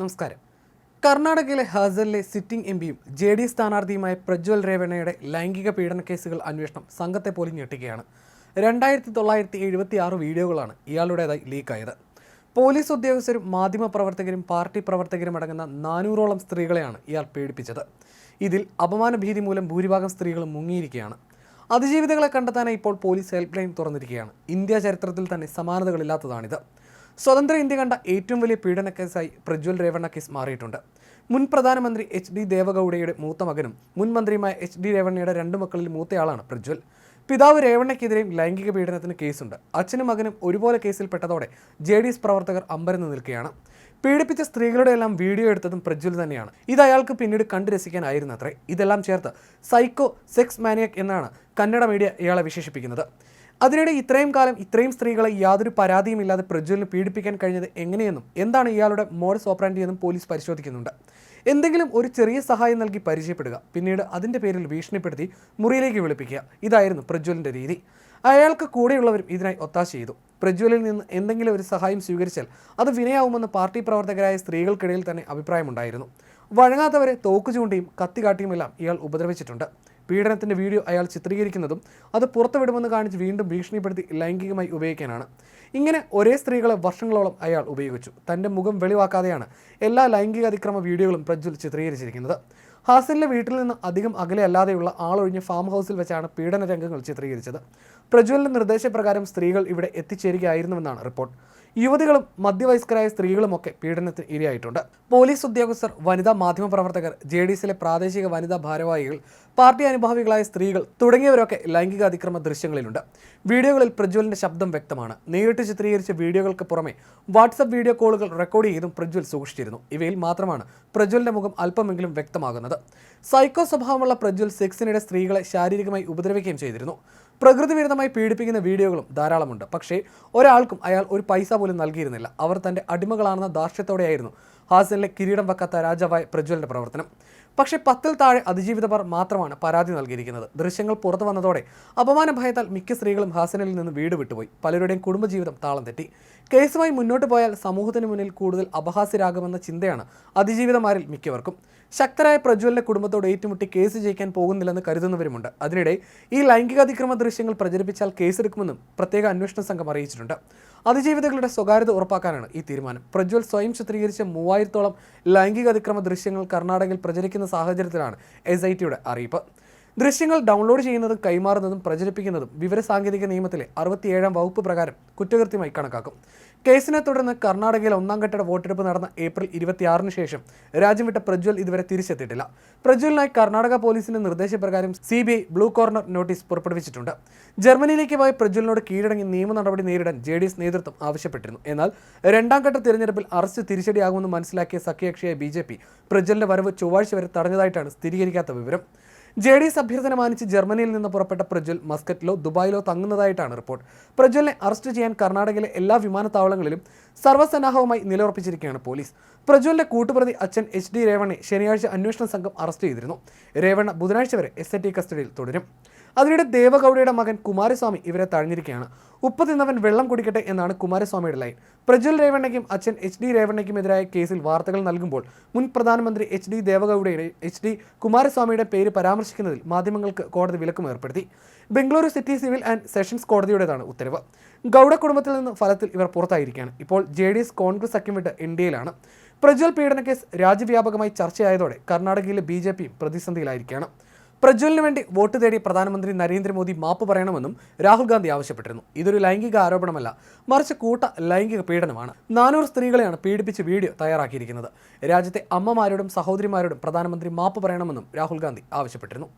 നമസ്കാരം. കർണാടകയിലെ ഹാസലിലെ സിറ്റിംഗ് എം പിയും ജെ ഡി സ്ഥാനാർത്ഥിയുമായ പ്രജ്വൽ രേവണയുടെ ലൈംഗിക പീഡന കേസുകൾ അന്വേഷണം സംഘത്തെ പോലും ഞെട്ടിക്കുകയാണ്. രണ്ടായിരത്തി തൊള്ളായിരത്തി എഴുപത്തി ആറ് വീഡിയോകളാണ് ഇയാളുടേതായി ലീക്കായത്. പോലീസ് ഉദ്യോഗസ്ഥരും മാധ്യമപ്രവർത്തകരും പാർട്ടി പ്രവർത്തകരും അടങ്ങുന്ന നാനൂറോളം സ്ത്രീകളെയാണ് ഇയാൾ പീഡിപ്പിച്ചത്. ഇതിൽ അപമാനഭീതി മൂലം ഭൂരിഭാഗം സ്ത്രീകളും മുങ്ങിയിരിക്കുകയാണ്. അതിജീവിതകളെ കണ്ടെത്താനായി ഇപ്പോൾ പോലീസ് ഹെൽപ്പ് ലൈൻ തുറന്നിരിക്കുകയാണ്. ഇന്ത്യ ചരിത്രത്തിൽ തന്നെ സമാനതകളില്ലാത്തതാണിത്. സ്വതന്ത്ര ഇന്ത്യ കണ്ട ഏറ്റവും വലിയ പീഡന കേസായി പ്രജ്വൽ രേവണ്ണ കേസ് മാറിയിട്ടുണ്ട്. മുൻ പ്രധാനമന്ത്രി എച്ച് ഡി ദേവഗൌഡയുടെ മൂത്ത മകനും മുൻ മന്ത്രിയുമായ എച്ച് ഡി രേവണ്ണയുടെ രണ്ട് മക്കളിൽ മൂത്തയാളാണ് പ്രജ്വൽ. പിതാവ് രേവണ്ണയ്ക്കെതിരെയും ലൈംഗിക പീഡനത്തിന് കേസുണ്ട്. അച്ഛനും മകനും ഒരുപോലെ കേസിൽപ്പെട്ടതോടെ ജെ ഡി എസ് പ്രവർത്തകർ അമ്പരന്ന് നിൽക്കുകയാണ്. പീഡിപ്പിച്ച സ്ത്രീകളുടെ എല്ലാം വീഡിയോ എടുത്തതും പ്രജ്വൽ തന്നെയാണ്. ഇത് അയാൾക്ക് പിന്നീട് കണ്ടു രസിക്കാനായിരുന്നു അത്രേ ഇതെല്ലാം ചേർത്ത് സൈക്കോ സെക്സ് മാനിയക് എന്നാണ് കന്നഡ മീഡിയ ഇയാളെ വിശേഷിപ്പിക്കുന്നത്. അതിനിടെ ഇത്രയും കാലം ഇത്രയും സ്ത്രീകളെ യാതൊരു പരാതിയും ഇല്ലാതെ പ്രജ്വലിന് പീഡിപ്പിക്കാൻ കഴിഞ്ഞത് എങ്ങനെയെന്നും എന്താണ് ഇയാളുടെ മോഡസ് ഓപ്പറാൻഡി എന്നും പോലീസ് പരിശോധിക്കുന്നുണ്ട്. എന്തെങ്കിലും ഒരു ചെറിയ സഹായം നൽകി പരിചയപ്പെടുക പിന്നീട് അതിന്റെ പേരിൽ ഭീഷണിപ്പെടുത്തി മുറിയിലേക്ക് വിളിപ്പിക്കുക ഇതായിരുന്നു പ്രജ്വലിന്റെ രീതി. അയാൾക്ക് കൂടെയുള്ളവരും ഇതിനായി ഒത്താശ ചെയ്തു. പ്രജ്വലിൽ നിന്ന് എന്തെങ്കിലും ഒരു സഹായം സ്വീകരിച്ചാൽ അത് വിനയാവുമെന്ന് പാർട്ടി പ്രവർത്തകരായ സ്ത്രീകൾക്കിടയിൽ തന്നെ അഭിപ്രായമുണ്ടായിരുന്നു. വഴങ്ങാത്തവരെ തോക്ക് ചൂണ്ടിയും കത്തി കാട്ടിയുമെല്ലാം ഇയാൾ ഉപദ്രവിച്ചിട്ടുണ്ട്. പീഡനത്തിന്റെ വീഡിയോ അയാൾ ചിത്രീകരിക്കുന്നതും അത് പുറത്തുവിടുമെന്ന് കാണിച്ച് വീണ്ടും ഭീഷണിപ്പെടുത്തി ലൈംഗികമായി ഉപയോഗിക്കാനാണ്. ഇങ്ങനെ ഒരേ സ്ത്രീകളെ വർഷങ്ങളോളം അയാൾ ഉപയോഗിച്ചു. തന്റെ മുഖം വെളിവാക്കാതെയാണ് എല്ലാ ലൈംഗിക അതിക്രമ വീഡിയോകളും പ്രജ്വൽ ചിത്രീകരിച്ചിരിക്കുന്നത്. ഹാസലിന്റെ വീട്ടിൽ നിന്ന് അധികം അകലെയല്ലാതെയുള്ള ആളൊഴിഞ്ഞ ഫാം ഹൗസിൽ വെച്ചാണ് പീഡന രംഗങ്ങൾ ചിത്രീകരിച്ചത്. പ്രജ്വലിന്റെ നിർദ്ദേശപ്രകാരം സ്ത്രീകൾ ഇവിടെ എത്തിച്ചേരുകയായിരുന്നുവെന്നാണ് റിപ്പോർട്ട്. യുവതികളും മധ്യവയസ്കരായ സ്ത്രീകളുമൊക്കെ പീഡനത്തിന് ഇരയായിട്ടുണ്ട്. പോലീസ് ഉദ്യോഗസ്ഥർ വനിതാ മാധ്യമപ്രവർത്തകർ ജെ ഡി എസിലെ പ്രാദേശിക വനിതാ ഭാരവാഹികൾ പാർട്ടി അനുഭാവികളായ സ്ത്രീകൾ തുടങ്ങിയവരൊക്കെ ലൈംഗിക അതിക്രമ ദൃശ്യങ്ങളിലുണ്ട്. വീഡിയോകളിൽ പ്രജ്വലിന്റെ ശബ്ദം വ്യക്തമാണ്. നേരിട്ട് ചിത്രീകരിച്ച വീഡിയോകൾക്ക് പുറമെ വാട്സപ്പ് വീഡിയോ കോളുകൾ റെക്കോർഡ് ചെയ്തും പ്രജ്വൽ സൂക്ഷിച്ചിരുന്നു. ഇവയിൽ മാത്രമാണ് പ്രജ്വലിന്റെ മുഖം അല്പമെങ്കിലും വ്യക്തമാകുന്നത്. സൈക്കോ സ്വഭാവമുള്ള പ്രജ്വൽ സെക്സിനിടെ സ്ത്രീകളെ ശാരീരികമായി ഉപദ്രവിക്കുകയും ചെയ്തിരുന്നു. പ്രകൃതി വിരുദ്ധമായി പീഡിപ്പിക്കുന്ന വീഡിയോകളും ധാരാളമുണ്ട്. പക്ഷേ ഒരാൾക്കും അയാൾ ഒരു പൈസ പോലും നൽകിയിരുന്നില്ല. അവർ തന്റെ അടിമകളാണെന്ന ധാർഷ്ട്യത്തോടെയായിരുന്നു ഹാസനിലെ കിരീടം വെക്കാത്ത രാജാവായ പ്രജ്വലിന്റെ പ്രവർത്തനം. പക്ഷേ പത്തിൽ താഴെ അതിജീവിതവർ മാത്രമാണ് പരാതി നൽകിയിരിക്കുന്നത്. ദൃശ്യങ്ങൾ പുറത്തു വന്നതോടെ അപമാന ഭയത്താൽ മിക്ക സ്ത്രീകളും ഹാസനിൽ നിന്ന് വീട് വിട്ടുപോയി. പലരുടെയും കുടുംബജീവിതം താളം തെറ്റി. കേസുമായി മുന്നോട്ട് പോയാൽ സമൂഹത്തിന് മുന്നിൽ കൂടുതൽ അപഹാസ്യരാകുമെന്ന ചിന്തയാണ് അതിജീവിതമാരിൽ മിക്കവർക്കും. ശക്തരായ പ്രജ്വലിന്റെ കുടുംബത്തോട് ഏറ്റുമുട്ടി കേസ് ജയിക്കാൻ പോകുന്നില്ലെന്ന് കരുതുന്നവരുമുണ്ട്. അതിനിടെ ഈ ലൈംഗികാതിക്രമ ദൃശ്യങ്ങൾ പ്രചരിപ്പിച്ചാൽ കേസെടുക്കുമെന്നും പ്രത്യേക അന്വേഷണ സംഘം അറിയിച്ചിട്ടുണ്ട്. അതിജീവിതകളുടെ സ്വകാര്യത ഉറപ്പാക്കാനാണ് ഈ തീരുമാനം. പ്രജ്വൽ സ്വയം ചിത്രീകരിച്ച മൂവായിരത്തോളം ലൈംഗികാതിക്രമ ദൃശ്യങ്ങൾ കർണാടകയിൽ പ്രചരിക്കുന്ന സാഹചര്യത്തിലാണ് എസ് ഐ ടിയുടെ അറിയിപ്പ്. ദൃശ്യങ്ങൾ ഡൗൺലോഡ് ചെയ്യുന്നതും കൈമാറുന്നതും പ്രചരിപ്പിക്കുന്നതും വിവരസാങ്കേതിക നിയമത്തിലെ അറുപത്തിയേഴാം വകുപ്പ് പ്രകാരം കുറ്റകൃത്യമായി കണക്കാക്കും. കേസിനെ തുടർന്ന് കർണാടകയിൽ ഒന്നാം ഘട്ട വോട്ടെടുപ്പ് നടന്ന ഏപ്രിൽ ഇരുപത്തിയാറിന് ശേഷം രാജ്യം വിട്ട പ്രജ്വൽ ഇതുവരെ തിരിച്ചെത്തിയിട്ടില്ല. പ്രജ്വലിനായി കർണാടക പോലീസിന്റെ നിർദ്ദേശപ്രകാരം C B I blue corner notice പുറപ്പെടുവിച്ചിട്ടുണ്ട്. ജർമ്മനിയിലേക്ക് പോയ പ്രജ്വലിനോട് കീഴടങ്ങി നിയമ നടപടി നേരിടാൻ ജെ ഡി എസ് നേതൃത്വം ആവശ്യപ്പെട്ടിരുന്നു. എന്നാൽ രണ്ടാം ഘട്ട തിരഞ്ഞെടുപ്പിൽ അറസ്റ്റ് തിരിച്ചടിയാകുമെന്ന് മനസ്സിലാക്കിയ സഖ്യകക്ഷിയായ ബി ജെ പി പ്രജ്വലിന്റെ വരവ് ചൊവ്വാഴ്ച വരെ തടഞ്ഞതായിട്ടാണ് സ്ഥിരീകരിക്കാത്ത വിവരം. ജെ ഡി എസ് അഭ്യർത്ഥന മാനിച്ച് ജർമ്മനിയിൽ നിന്ന് പുറപ്പെട്ട പ്രജ്വൽ മസ്കറ്റിലോ ദുബായിലോ തങ്ങുന്നതായിട്ടാണ് റിപ്പോർട്ട്. പ്രജ്വലിനെ അറസ്റ്റ് ചെയ്യാൻ കർണാടകയിലെ എല്ലാ വിമാനത്താവളങ്ങളിലും സർവസന്നാഹവുമായി നിലയുറപ്പിച്ചിരിക്കുകയാണ് പോലീസ്. പ്രജ്വലിന്റെ കൂട്ടുപ്രതി അച്ഛൻ എച്ച് ഡി രേവണ്ണെ ശനിയാഴ്ച അന്വേഷണ സംഘം അറസ്റ്റ് ചെയ്തിരുന്നു. രേവണ്ണ ബുധനാഴ്ച വരെ എസ് ടി കസ്റ്റഡിയിൽ തുടരും. അതിനിടെ ദേവഗൌഡയുടെ മകൻ കുമാരസ്വാമി ഇവരെ തഴഞ്ഞിരിക്കുകയാണ്. ഉപ്പ് തിന്നവൻ വെള്ളം കുടിക്കട്ടെ എന്നാണ് കുമാരസ്വാമിയുടെ ലൈൻ. പ്രജ്വൽ രേവണ്ണയ്ക്കും അച്ഛൻ എച്ച് ഡി രേവണ്ണയ്ക്കുമെതിരായ കേസിൽ വാർത്തകൾ നൽകുമ്പോൾ മുൻ പ്രധാനമന്ത്രി എച്ച് ഡി ദേവഗൌഡയുടെ എച്ച് ഡി കുമാരസ്വാമിയുടെ പേര് പരാമർശിക്കുന്നതിൽ മാധ്യമങ്ങൾക്ക് കോടതി വിലക്കും ഏർപ്പെടുത്തി. Bengaluru city civil and sessions കോടതിയുടേതാണ് ഉത്തരവ്. ഗൌഡ കുടുംബത്തിൽ നിന്ന് ഫലത്തിൽ ഇവർ പുറത്തായിരിക്കുകയാണ്. ഇപ്പോൾ ജെ ഡി എസ് കോൺഗ്രസ് സഖ്യം വിട്ട് ഇന്ത്യയിലാണ്. പ്രജ്വൽ പീഡന കേസ് രാജ്യവ്യാപകമായി ചർച്ചയായതോടെ കർണാടകയിലെ ബി ജെ പിയും പ്രതിസന്ധിയിലായിരിക്കുകയാണ്. പ്രജ്വലിന് വേണ്ടി വോട്ട് തേടി പ്രധാനമന്ത്രി നരേന്ദ്രമോദി മാപ്പ് പറയണമെന്നും രാഹുൽ ഗാന്ധി ആവശ്യപ്പെട്ടിരുന്നു. ഇതൊരു ലൈംഗിക ആരോപണമല്ല മറിച്ച് കൂട്ട ലൈംഗിക പീഡനമാണ്. നാനൂറ് സ്ത്രീകളെയാണ് പീഡിപ്പിച്ച് വീഡിയോ തയ്യാറാക്കിയിരിക്കുന്നത്. രാജ്യത്തെ അമ്മമാരോടും സഹോദരിമാരോടും പ്രധാനമന്ത്രി മാപ്പ് പറയണമെന്നും രാഹുൽ ഗാന്ധി ആവശ്യപ്പെട്ടിരുന്നു.